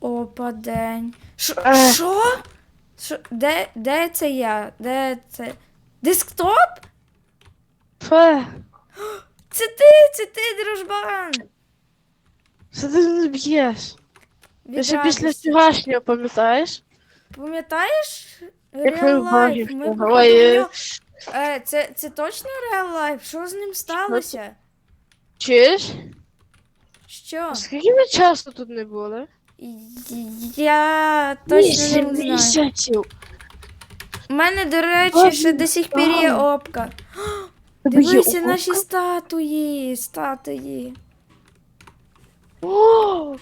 Опа, день. Що? Де, де це я? Де це? Десктоп? Фе, Це ти, це ти, дружбан. що ти не б'єш? Ти ще після вчорашнього пам'ятаєш? Пам'ятаєш? Real Life? Ми Ой, е. Це, це точно Real Life? Що з ним сталося? Чуєш? Що? Скільки ми часу тут не були? Я точно не знаю. місяців. У мене, до речі, ще до сих пір є опка. Тебе є Дивися наші статуї, статуї. О!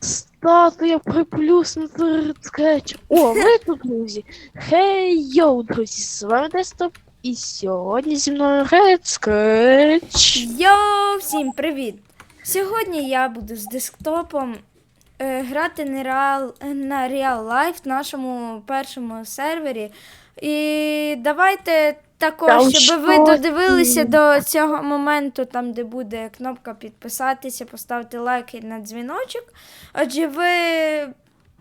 Статуя приплюснута скетч. О, ви тут, друзі. Хей, йоу, друзі, з вами Десктоп. І сьогодні зі мною Red Sketch. Йоу, всім привіт! Сьогодні я буду з десктопом е, грати на Real, на Real Life, нашому першому сервері. І давайте також, що щоб ви додивилися до цього моменту, там, де буде кнопка підписатися, поставити лайк і на дзвіночок. Адже ви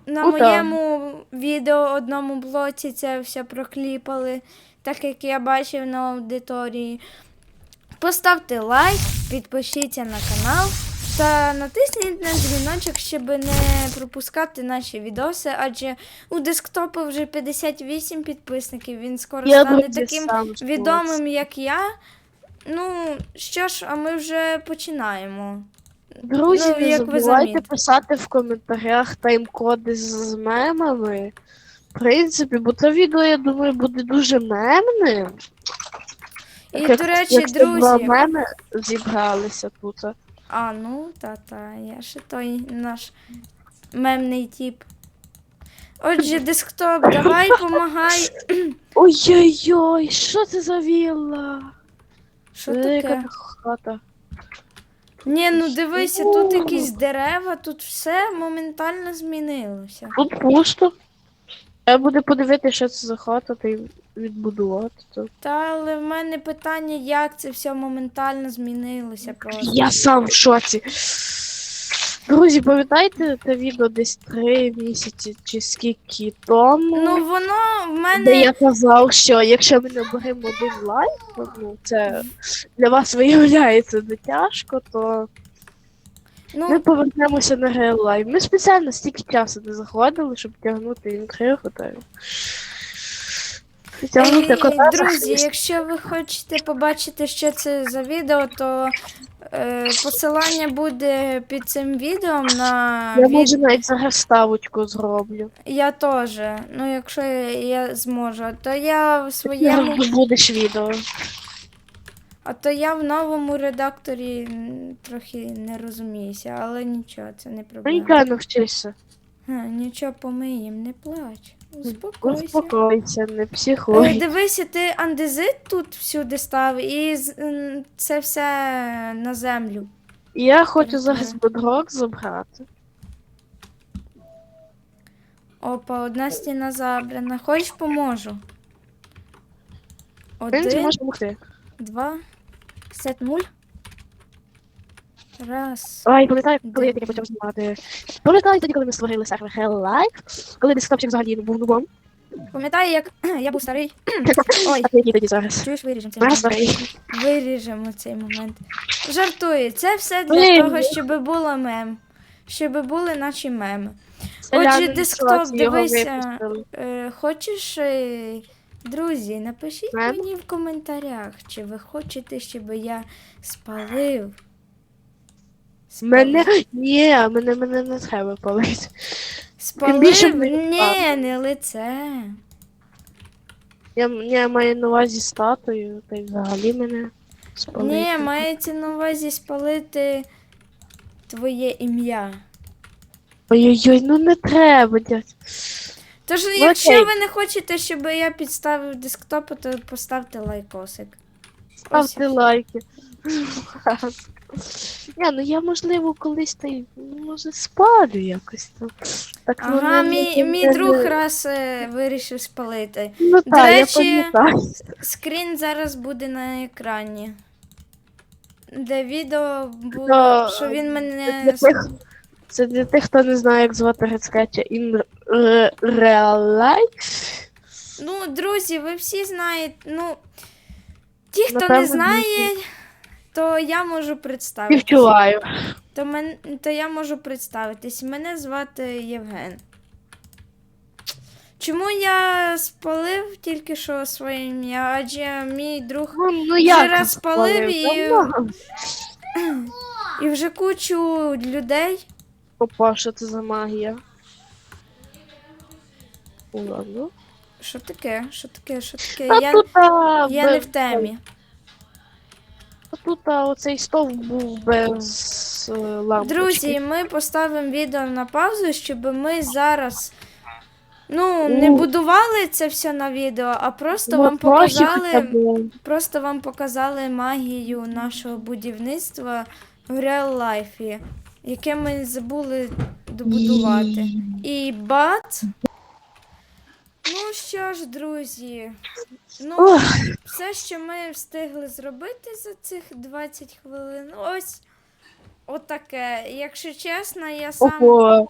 на Ну, моєму відео одному блоці це все прокліпали, так як я бачив на аудиторії. Поставте лайк, підпишіться на канал та натисніть на дзвіночок, щоб не пропускати наші відоси, адже у десктопу вже 58 підписників. Він скоро Я, стане таким відомим, як я. Ну, що ж, а ми вже починаємо. Друзі, Ну, не як ви забувайте замітили. писати в коментарях тайм-коди з мемами. В принципі, бо це відео, я думаю, буде дуже мемним. І, Як- до речі, як це Два друзі. меми зібралися тут. А, ну, та-та, я ще той наш мемний тип. Отже, десктоп, давай помагай. Ой-ой-ой, що це за вілла? Що Велика таке? хата. Ні, ну дивися, тут якісь дерева, тут все моментально змінилося. Тут пусто. Я буду подивитися, що це за хата, та й відбудувати. Та але в мене питання, як це все моментально змінилося просто. Я сам в шоці. Друзі, пам'ятаєте те відео десь три місяці чи скільки тому? Ну воно в Де мене. я казав, що якщо ми наберемо один лайк, ну, це для вас виявляється не тяжко, то ну, ми повернемося на Real Life. Ми спеціально стільки часу не заходили, щоб тягнути інтригу кота. друзі, якщо ви хочете побачити, що це за відео, то е, посилання буде під цим відео на Я від... може навіть зараз ставочку зроблю. Я теж. Ну, якщо я, я зможу, то я в своєму. Ти будеш відео. А то я в новому редакторі трохи не розуміюся, але нічого, це не проблема. навчишся. Га, нічого помиєм, не плач. Успокойся. Успокойся, не Е, психуй. Дивися, ти андезит тут всюди став і з- м, це все на землю. Я хочу зараз бедрок забрати. Опа, одна стіна забрана. Хочеш поможу? В принципі, Один, може бути. два, сет нуль. Раз. Ай, пам'ятаю, коли я тільки почав знімати. Пам'ятаю тоді, коли ми створили сервер Hell Life, коли десктопчик взагалі не був нубом. Пам'ятаю, як я був старий. Ой, А ти який тоді зараз? чуєш, виріжемо цей Зараз момент. старий. Виріжемо цей момент. Жартую, це все для Блін. того, щоб було мем. Щоб були наші меми. Селяни десктоп, його дивися. випустили. Е, хочеш, е, друзі, напишіть Мем? мені в коментарях, чи ви хочете, щоб я спалив. Мене. Ні, мене, мене не треба палити. Спалив? більше мені Ні, не лице. Я, я маю на увазі статую, та й взагалі мене спалити. Ні, мається на увазі спалити твоє ім'я. Ой-ой-ой, ну не треба, дядь. Тож, Ну, якщо окей. ви не хочете, щоб я підставив десктоп, то поставте лайкосик. Ставте лайки. Ні, ну я можливо колись та й може спалю якось там. Так, ну, Ага, не- мій, не- мій не- друг раз е, вирішив спалити. Ну До так, я речі, пам'ятаю. Скрін зараз буде на екрані. де відео було, Да, що він Для мене. тих, це для тих, хто не знає, як звати in real life. Ну, друзі, ви всі знаєте. Ну, ті, хто Напевно, не знає, то я можу представити. Співчуваю. То, мен... то я можу представитись. Мене звати Євген. Чому я спалив тільки що своє ім'я? Адже мій друг Ну, ну як раз спалив і- і вже кучу людей. Опа, що це за магія? Ладно. Що таке? Що таке? Що таке? Я, я не в темі. Тут а, оцей стовп був без е, лампочки. Друзі, ми поставимо відео на паузу, щоб ми зараз. Ну, не Ну. будували це все на відео, а просто Ну, вам хоча показали. б. Просто вам показали магію нашого будівництва в реал лайфі, яке ми забули добудувати. І бат. Ну що ж, друзі, ну все, що ми встигли зробити за цих 20 хвилин, ось отаке. Якщо чесно, я сам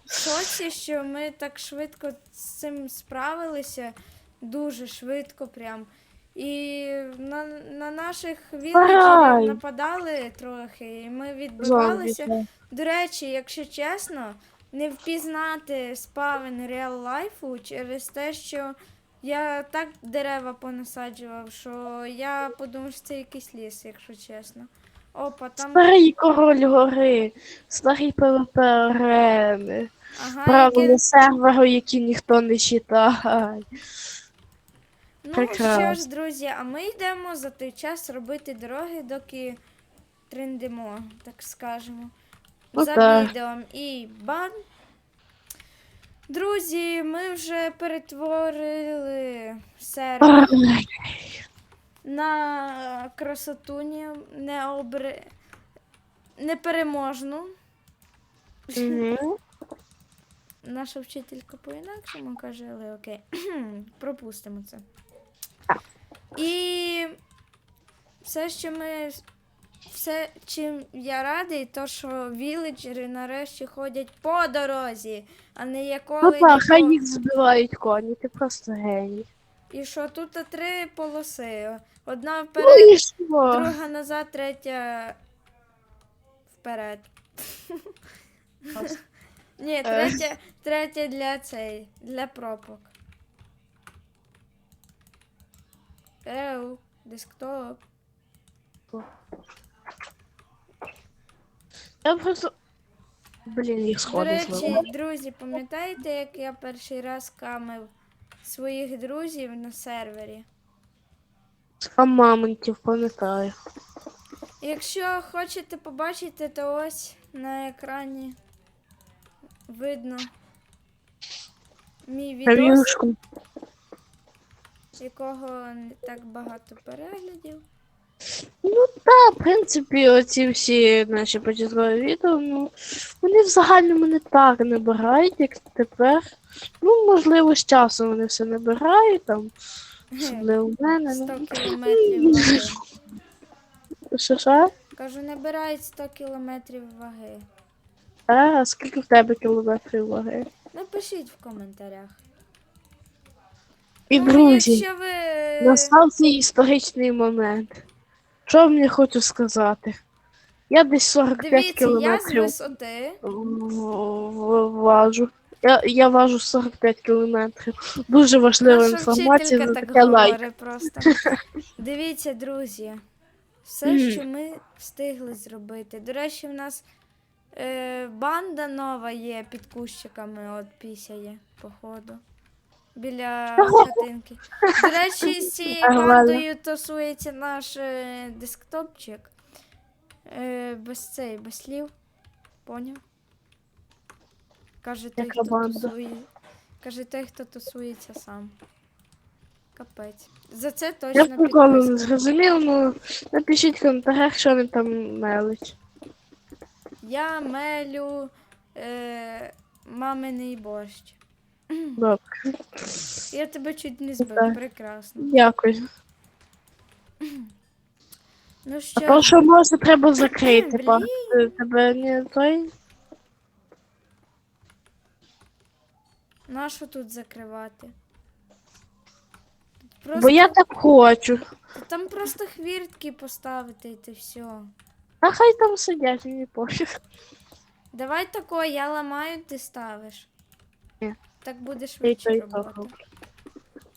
в шоці, що ми так швидко з цим справилися. Дуже швидко прям. І на, на наших віледжерів нападали трохи, і ми відбивалися. До речі, якщо чесно, не впізнати спавен реал лайфу через те, що я так дерева понасаджував, що я подумав, що це якийсь ліс, якщо чесно. Опа, там. Старий король гори, старий ПВП арени, Ага, правила яке... серверу, які ніхто не читає. Ну що ж, друзі, а ми йдемо за той час робити дороги, доки трендимо, так скажемо. Ну за відео. І бан. Друзі, ми вже перетворили сервер на красотуні необре... непереможну. Наша вчителька по-інакшому каже, але окей. Пропустимо це. І все, що ми. Все, чим я радий, то що віледжери нарешті ходять по дорозі, а не Ну яколи. так, хай їх збивають коні, ти просто геній. І що тут три полоси. Одна Ну вперед, і що? друга назад, третя вперед. Ні, третя, третя для цей, для пропок. Еу, десктоп. Я просто. Блін, їх До сходи речі, друзі, пам'ятаєте, як я перший раз камив своїх друзів на сервері? А мамонтів, пам'ятаю. Якщо хочете побачити, то ось на екрані видно мій Рев'юшку. якого не так багато переглядів. Ну так, в принципі, оці всі наші початкові відео, ну, вони в загальному не так набирають, як тепер. Ну, можливо, з часом вони все набирають, там, особливо в мене. 100 Ну. кілометрів ваги. Що, що? Кажу, набирають 100 кілометрів ваги. А, скільки в тебе кілометрів ваги? Напишіть в коментарях. І, Ну, друзі, якщо ви... настав цей історичний момент. Що мені хочу сказати? Я десь 45 Дивіться, я з кілометрів висоти. в- в- важу. Я, я важу 45 кілометрів. Дуже важлива Наша інформація вчителька за так таке лайк. говорить просто. Дивіться, друзі, все, Мгм. що ми встигли зробити. До речі, в нас е, банда нова є під кущиками, от пісяє, походу. Біля хатинки. До речі, з цією бандою тусується наш е, десктопчик. Е, без цей, без слів. Поняв? Каже той, хто тусує. Каже той, хто тусується сам. Капець. За це Я точно приколу не підписка. зрозумів, ну напишіть в коментарях, що вони там мелить. Я мелю е, маминий борщ. Добре. Я тебе чуть не збив, Так. прекрасно. Дякую. Ну А що, то, що може, треба закрити. Е, Тебе не той. нащо тут закривати? Тут Бо я так хочу. Там просто хвіртки поставити і ти все. А хай там сидять, мені пофіг. Давай тако, я ламаю, ти ставиш. Ні. Так буде Я і швидше то, і то робота.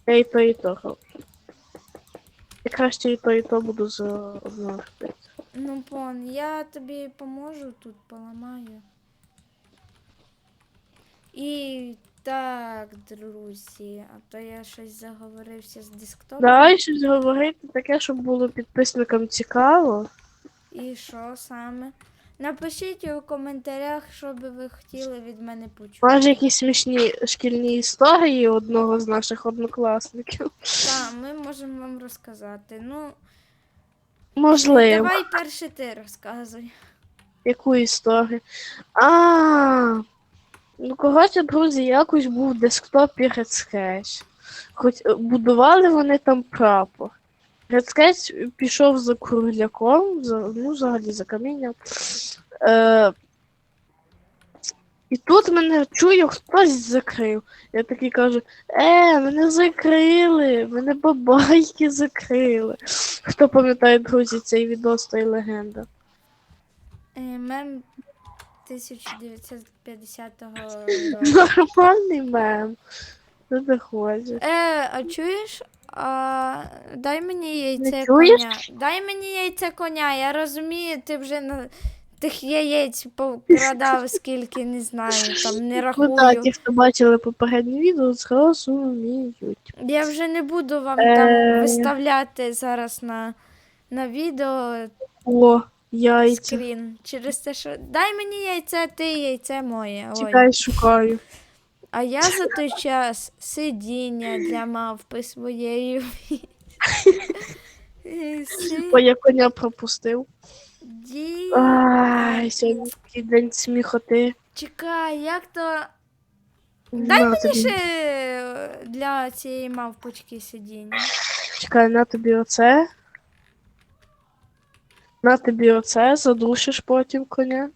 Я і то, і то роблю. Я краще і то, і то буду за одного робити. Ну, пон, я тобі поможу тут поламаю. І так, друзі, а то я щось заговорився з десктопом. Давай щось говорити таке, щоб було підписникам цікаво. І що саме? Напишіть у коментарях, що би ви хотіли від мене почути. Може, якісь смішні шкільні історії одного з наших однокласників. Так, ми можемо вам розказати. Ну, Можливо. давай перше ти розказуй. Яку історію? А. Ну, коротше, друзі, якось був в десктопі Red Хоч е, будували вони там прапор. Red пішов за кругляком, за, ну, взагалі за камінням. Е, і тут мене чую, хтось закрив. Я такий кажу: е, мене закрили, мене бабайки закрили. Хто пам'ятає, друзі, цей відос та й легенда? Е, Мем 1950 року. Нормальний мем. Не хоче. Е, а чуєш? А, дай мені яйце чуєш? коня. Дай мені яйце коня. Я розумію, ти вже на тих яєць покрадав, скільки не знаю, там не Ну так, ті, хто бачили попереднє відео, зрозуміють. Я вже не буду вам Е. там виставляти зараз на, на відео О, яйця. скрін. Через те, що дай мені яйце, ти яйце моє. Ой. Чекай, шукаю. А я за той час сидіння для мавпи своєї. Бо я коня пропустив. Ай, сьогодні такий день сміхоти. Чекай, як то. Дай На мені тобі. ще е, для цієї мавпочки сидіння. Чекай, на тобі оце. На тобі оце, задушиш потім коня.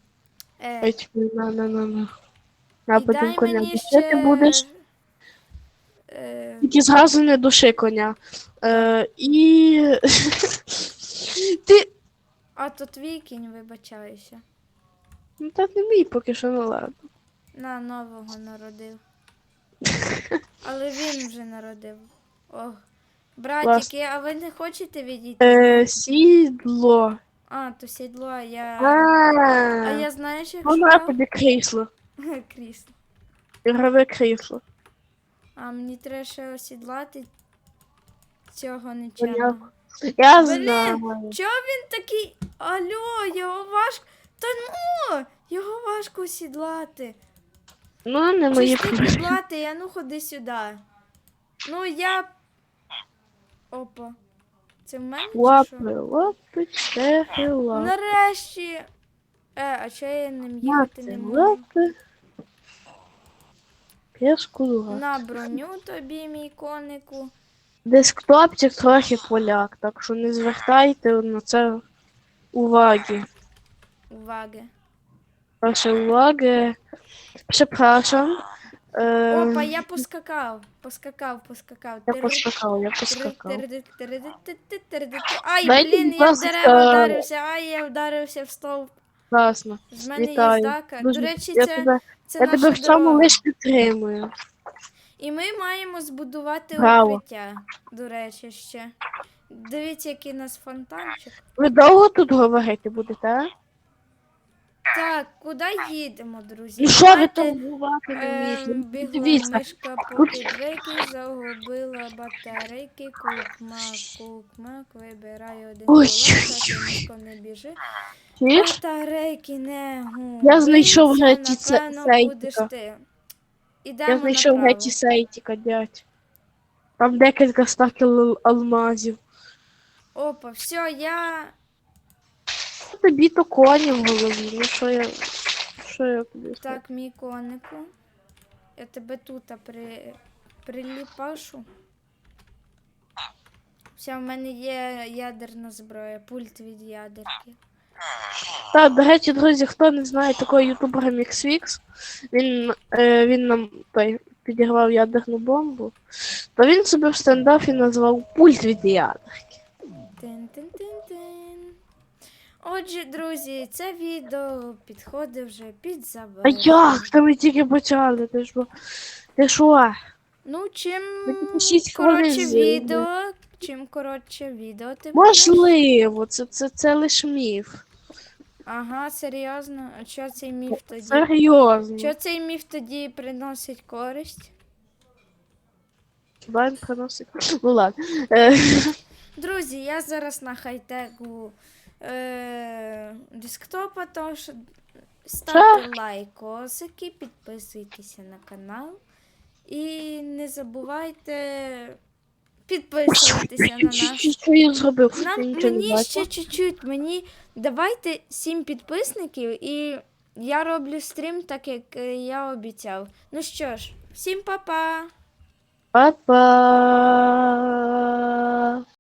Е, Ой, на, на, на, на. На і потім дай коня. мені ще... ти будеш. Е, Тільки зразу не души коня. Е, і. ти. а то твій кінь, вибачаюся. Ну так не мій поки що ну ладно. На нового народив. Але він вже народив. Ох. Братики, а ви не хочете відійти? Е, сідло. А, то сідло, а я. А, А я знаєш, як Ну, на шукав? тобі крісло. Крісло. Ігрове крісло. А мені треба ще осідлати цього нечемного. Я Блін, знаю. Чого він такий? Алло, його важко. Та ну, його важко осідлати. Ну, не мої підлати, я ну ходи сюди. Ну я. Опа. Це в мене чи що? Лапи, лапи, чехи, лапи. Нарешті. Е, а чого я ним їхати не можу? Пішку. На броню тобі, мій конику. Десктопчик трохи поляк, так що не звертайте на це уваги. Уваги. Прошу уваги. Przepraszam. Е, Опа, я поскакав. Поскакав, поскакав. я поскакав, я поскакав. Ай, блін, я в дерева вдарився, ай, я вдарився в стовп. Класно. З мене Вітаю. здака, Дуже- До речі, я це, тебе, це я наша тебе в цьому дорога. лише підтримую. І ми маємо збудувати Браво. укриття. До речі, ще. Дивіться, який у нас фонтанчик. Ви довго тут говорити будете, а? Так, куди їдемо, друзі? Ну що ви Давайте, торгувати не ем, вмієте? Ну, Дивіться, мишка по загубила батарейки, кукмак, кукмак, вибирай один Ой, ой, ой. не біжи. чуєш? Батарейки не губиться, Я знайшов це- сайтика. будеш ти. Ідемо Я знайшов направо. геті сейтіка, дядь. Там декілька стаків алмазів. Опа, все, я Тобі то коні в голові. Ну що я. Що я тобі скажу? Так, мій конику. Я тебе тут при... приліпашу. Все, в мене є ядерна зброя, пульт від ядерки. Так, до речі, друзі, хто не знає такого ютубера MixFix, він, е, він нам той, підірвав ядерну бомбу, то він собі в стендафі назвав пульт від ядерки. Тин-тин-тин-тин. Отже, друзі, це відео підходить вже під А як? Та ми тільки почали, ти бо. Ти що? Ну, чим шість коротше відео, чим коротше відео ти будеш- Можливо, це, це, це лиш міф. Ага, серйозно. А що цей міф тоді? Серйозно. Що цей міф тоді приносить користь? Хіба він приносить? Ну ладно. Е, Друзі, я зараз на хай-тегу е- десктопа, тож ставте лайкосики, підписуйтеся на канал. І не забувайте підписуватися на наш. Що я зробив? Нам, мені ще чуть-чуть, мені давайте 7 підписників і я роблю стрім так, як е, я обіцяв. Ну що ж, всім па-па! Па-па.